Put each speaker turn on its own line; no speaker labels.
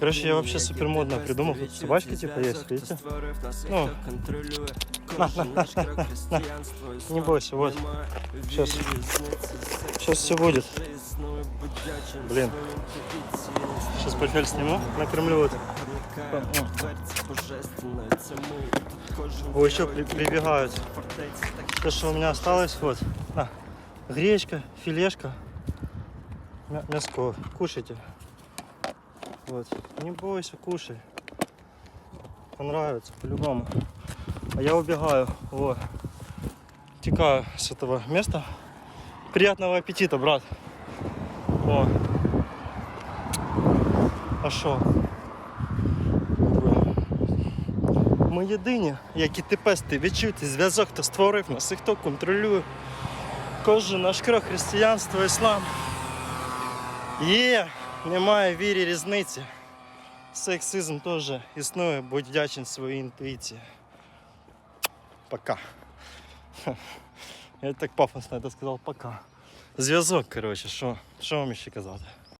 Короче, я вообще супер модно придумал. Тут собачки типа есть, видите? Ну, на, на, на, на, на. Не бойся, вот. Сейчас. Сейчас все будет. Блин. Сейчас портфель сниму, накормлю вот. О, еще при- прибегают. То, что у меня осталось, вот. На. Гречка, филешка. Мя- Мяско. Кушайте. Вот. Не бойся, кушай. Понравится, по-любому. А я убегаю. Вот. Текаю с этого места. Приятного аппетита, брат. О. А що? Ми єдині, які тепести відчути зв'язок, хто створив нас і хто контролює. Кожен наш крок християнство, іслам. Є, немає в вірі різниці. Сексизм теж існує, будь вдячен своїй інтуїції. Пока. Я так пафосно это сказал, пока. Зв'язок, коротше, що, що вам ще казати?